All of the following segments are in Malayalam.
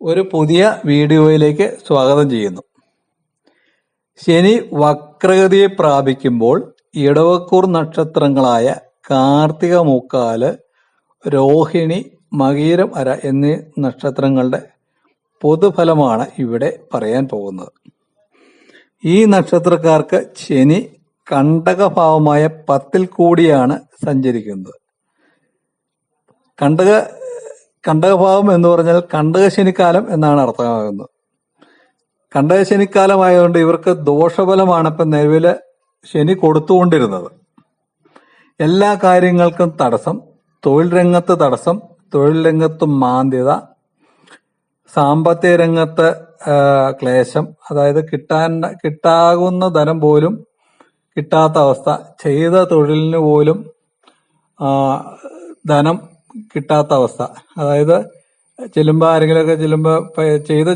ഒരു പുതിയ വീഡിയോയിലേക്ക് സ്വാഗതം ചെയ്യുന്നു. ശനി വക്രഗതിയെ പ്രാപിക്കുമ്പോൾ ഇടവക്കൂർ നക്ഷത്രങ്ങളായ കാർത്തിക മുക്കാൽ രോഹിണി മകീരം അര എന്നീ നക്ഷത്രങ്ങളുടെ പൊതുഫലമാണ് ഇവിടെ പറയാൻ പോകുന്നത്. ഈ നക്ഷത്രക്കാർക്ക് ശനി കണ്ടകഭാവമായ പത്തിൽ കൂടിയാണ് സഞ്ചരിക്കുന്നത്. കണ്ടക കണ്ടകഭാവം എന്ന് പറഞ്ഞാൽ കണ്ടകശനിക്കാലം എന്നാണ് അർത്ഥമാകുന്നത്. കണ്ടകശനിക്കാലമായതുകൊണ്ട് ഇവർക്ക് ദോഷഫലമാണ് ഇപ്പം നിലവിൽ ശനി കൊടുത്തുകൊണ്ടിരുന്നത്. എല്ലാ കാര്യങ്ങൾക്കും തടസ്സം തൊഴിൽ രംഗത്ത് തടസ്സം തൊഴിൽ രംഗത്ത് മാന്ദ്യത സാമ്പത്തിക രംഗത്ത് ക്ലേശം അതായത് കിട്ടാൻ കിട്ടാകുന്ന ധനം പോലും കിട്ടാത്ത അവസ്ഥ ചെയ്ത തൊഴിലിന് പോലും ധനം കിട്ടാത്ത അവസ്ഥ. അതായത് ചെല്ലുമ്പോൾ ആരെങ്കിലുമൊക്കെ ചെല്ലുമ്പോൾ ചെയ്ത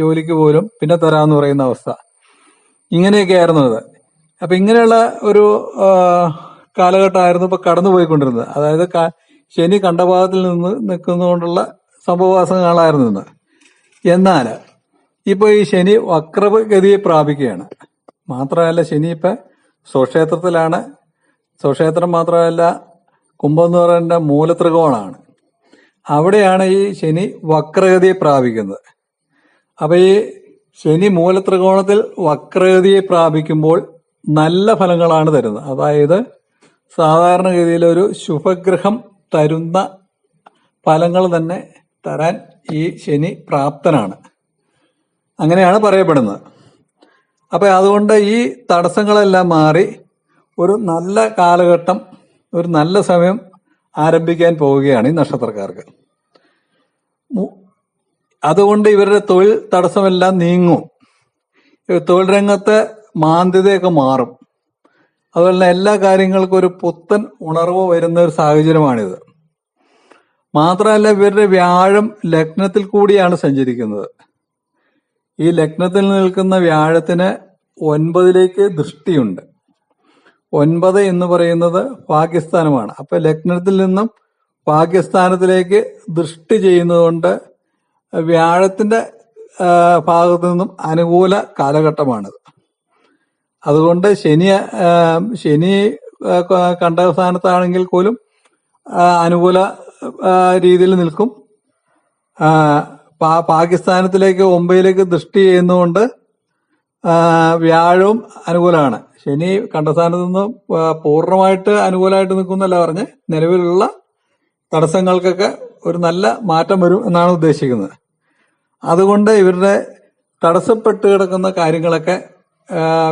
ജോലിക്ക് പോലും പിന്നെ തരാന്ന് പറയുന്ന അവസ്ഥ. ഇങ്ങനെയൊക്കെ ആയിരുന്നു ഇത് അപ്പൊ ഇങ്ങനെയുള്ള ഒരു കാലഘട്ടമായിരുന്നു ഇപ്പൊ കടന്നുപോയിക്കൊണ്ടിരുന്നത്. അതായത് ശനി കണ്ടഭാഗത്തിൽ നിന്ന് നിൽക്കുന്നതുകൊണ്ടുള്ള സംഭവവാസങ്ങളായിരുന്നു ഇന്ന്. എന്നാൽ ഇപ്പൊ ഈ ശനി വക്രഗതിയെ പ്രാപിക്കുകയാണ്. മാത്രമല്ല ശനി ഇപ്പൊ സ്വക്ഷേത്രത്തിലാണ്. സ്വക്ഷേത്രം മാത്രമല്ല കുംഭം എന്ന് പറയുന്ന മൂലത്രികോണാണ്. അവിടെയാണ് ഈ ശനി വക്രഗതിയെ പ്രാപിക്കുന്നത്. അപ്പൊ ഈ ശനി മൂലത്രികോണത്തിൽ വക്രഗതിയെ പ്രാപിക്കുമ്പോൾ നല്ല ഫലങ്ങളാണ് തരുന്നത്. അതായത് സാധാരണഗതിയിൽ ഒരു ശുഭഗ്രഹം തരുന്ന ഫലങ്ങൾ തന്നെ തരാൻ ഈ ശനി പ്രാപ്തനാണ്. അങ്ങനെയാണ് പറയപ്പെടുന്നത്. അപ്പൊ അതുകൊണ്ട് ഈ തടസ്സങ്ങളെല്ലാം മാറി ഒരു നല്ല കാലഘട്ടം ഒരു നല്ല സമയം ആരംഭിക്കാൻ പോവുകയാണ് ഈ നക്ഷത്രക്കാർക്ക്. അതുകൊണ്ട് ഇവരുടെ തൊഴിൽ തടസ്സമെല്ലാം നീങ്ങും. തൊഴിൽ രംഗത്തെ മാന്ദ്യതയൊക്കെ മാറും. അതുപോലെ തന്നെ എല്ലാ കാര്യങ്ങൾക്കും ഒരു പുത്തൻ ഉണർവ് വരുന്ന ഒരു സാഹചര്യമാണിത്. മാത്രമല്ല ഇവരുടെ വ്യാഴം ലഗ്നത്തിൽ കൂടിയാണ് സഞ്ചരിക്കുന്നത്. ഈ ലഗ്നത്തിൽ നിൽക്കുന്ന വ്യാഴത്തിന് ഒൻപതിലേക്ക് ദൃഷ്ടിയുണ്ട്. ഒൻപത് എന്ന് പറയുന്നത് പാകിസ്ഥാനുമാണ്. അപ്പൊ ലഗ്നത്തിൽ നിന്നും പാകിസ്ഥാനത്തിലേക്ക് ദൃഷ്ടി ചെയ്യുന്നതുകൊണ്ട് വ്യാഴത്തിന്റെ ഭാഗത്തു നിന്നും അനുകൂല കാലഘട്ടമാണിത്. അതുകൊണ്ട് ശനി ശനി കണ്ട സ്ഥാനത്താണെങ്കിൽ പോലും അനുകൂല രീതിയിൽ നിൽക്കും. പാകിസ്ഥാനത്തിലേക്ക് ഒമ്പതിലേക്ക് ദൃഷ്ടി ചെയ്യുന്നതുകൊണ്ട് വ്യാഴവും അനുകൂലമാണ്. ശനി കണ്ടസ്ഥാനത്ത് നിന്ന് പൂർണമായിട്ട് അനുകൂലമായിട്ട് നിൽക്കുന്നല്ല പറഞ്ഞ് നിലവിലുള്ള തടസ്സങ്ങൾക്കൊക്കെ ഒരു നല്ല മാറ്റം വരും എന്നാണ് ഉദ്ദേശിക്കുന്നത്. അതുകൊണ്ട് ഇവരുടെ തടസ്സപ്പെട്ട് കിടക്കുന്ന കാര്യങ്ങളൊക്കെ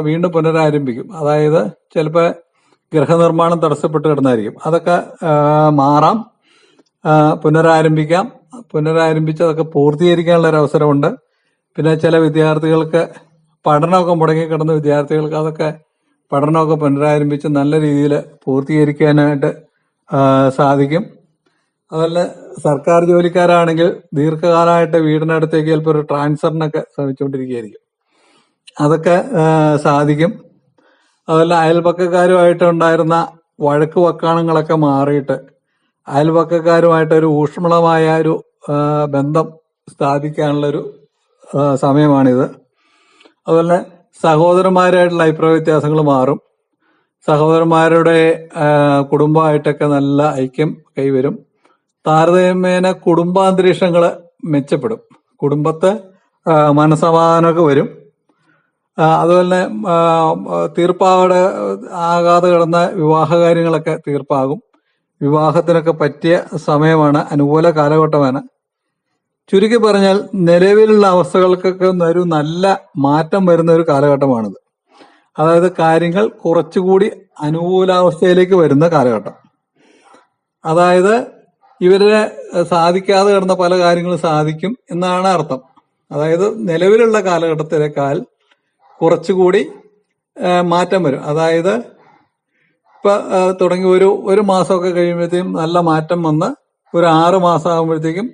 വീണ്ടും പുനരാരംഭിക്കും. അതായത് ചിലപ്പോൾ ഗൃഹനിർമ്മാണം തടസ്സപ്പെട്ട് കിടന്നായിരിക്കും. അതൊക്കെ മാറാം പുനരാരംഭിക്കാം. പുനരാരംഭിച്ച് അതൊക്കെ പൂർത്തീകരിക്കാനുള്ള ഒരു അവസരമുണ്ട്. പിന്നെ ചില വിദ്യാർത്ഥികൾക്ക് പഠനമൊക്കെ മുടങ്ങി കിടന്ന വിദ്യാർത്ഥികൾക്ക് അതൊക്കെ പഠനമൊക്കെ പുനരാരംഭിച്ച് നല്ല രീതിയിൽ പൂർത്തീകരിക്കാനായിട്ട് സാധിക്കും. അതുപോലെ സർക്കാർ ജോലിക്കാരാണെങ്കിൽ ദീർഘകാലമായിട്ട് വീടിനടുത്തേക്ക് ചിലപ്പോൾ ഒരു ട്രാൻസ്ഫറിനൊക്കെ ശ്രമിച്ചുകൊണ്ടിരിക്കുകയായിരിക്കും. അതൊക്കെ സാധിക്കും. അതുപോലെ അയൽപക്കക്കാരുമായിട്ട് ഉണ്ടായിരുന്ന വഴക്ക് വക്കാണങ്ങളൊക്കെ മാറിയിട്ട് അയൽപക്കക്കാരുമായിട്ട് ഒരു ഊഷ്മളമായ ഒരു ബന്ധം സ്ഥാപിക്കാനുള്ളൊരു സമയമാണിത്. അതുപോലെ സഹോദരന്മാരായിട്ടുള്ള അഭിപ്രായ വ്യത്യാസങ്ങൾ മാറും. സഹോദരന്മാരുടെ കുടുംബമായിട്ടൊക്കെ നല്ല ഐക്യം കൈവരും. താരതമ്യേന കുടുംബാന്തരീക്ഷങ്ങൾ മെച്ചപ്പെടും. കുടുംബത്തെ മനസമാധാനമൊക്കെ വരും. അതുപോലെ തന്നെ തീർപ്പാവടെ ആകാതെ കിടന്ന വിവാഹ കാര്യങ്ങളൊക്കെ തീർപ്പാകും. വിവാഹത്തിനൊക്കെ പറ്റിയ സമയമാണ് അനുകൂല കാലഘട്ടമാണ്. ചുരുക്കി പറഞ്ഞാൽ നിലവിലുള്ള അവസ്ഥകൾക്കൊക്കെ ഒരു നല്ല മാറ്റം വരുന്ന ഒരു കാലഘട്ടമാണിത്. അതായത് കാര്യങ്ങൾ കുറച്ചുകൂടി അനുകൂലാവസ്ഥയിലേക്ക് വരുന്ന കാലഘട്ടം. അതായത് ഇവരെ സാധിക്കാതെ കിടന്ന പല കാര്യങ്ങളും സാധിക്കും എന്നാണ് അർത്ഥം. അതായത് നിലവിലുള്ള കാലഘട്ടത്തിലേക്കാൾ കുറച്ചുകൂടി മാറ്റം വരും. അതായത് ഇപ്പൊ തുടങ്ങി ഒരു ഒരു മാസമൊക്കെ കഴിയുമ്പോഴത്തേക്കും നല്ല മാറ്റം വന്ന് ഒരു ആറ് മാസം ആകുമ്പോഴത്തേക്കും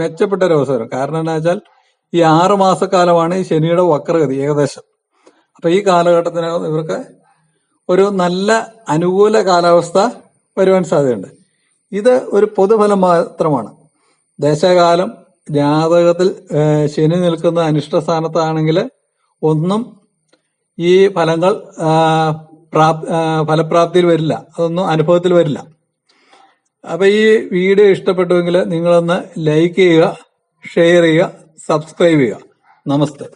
മെച്ചപ്പെട്ട ഒരു അവസരം. കാരണം എന്താ വെച്ചാൽ ഈ ആറ് മാസക്കാലമാണ് ഈ ശനിയുടെ വക്രഗതി ഏകദേശം. അപ്പൊ ഈ കാലഘട്ടത്തിനകം ഇവർക്ക് ഒരു നല്ല അനുകൂല കാലാവസ്ഥ വരുവാൻ സാധ്യതയുണ്ട്. ഇത് ഒരു പൊതുഫലം മാത്രമാണ്. ദേശകാലം ജാതകത്തിൽ ശനി നിൽക്കുന്ന അനിഷ്ട സ്ഥാനത്താണെങ്കിൽ ഒന്നും ഈ ഫലങ്ങൾ ഫലപ്രാപ്തിയിൽ വരില്ല. അതൊന്നും അനുഭവത്തിൽ വരില്ല. അപ്പൊ ഈ വീഡിയോ ഇഷ്ടപ്പെട്ടുവെങ്കിൽ നിങ്ങളൊന്ന് ലൈക്ക് ചെയ്യുക ഷെയർ ചെയ്യുക സബ്സ്ക്രൈബ് ചെയ്യുക. നമസ്തേ.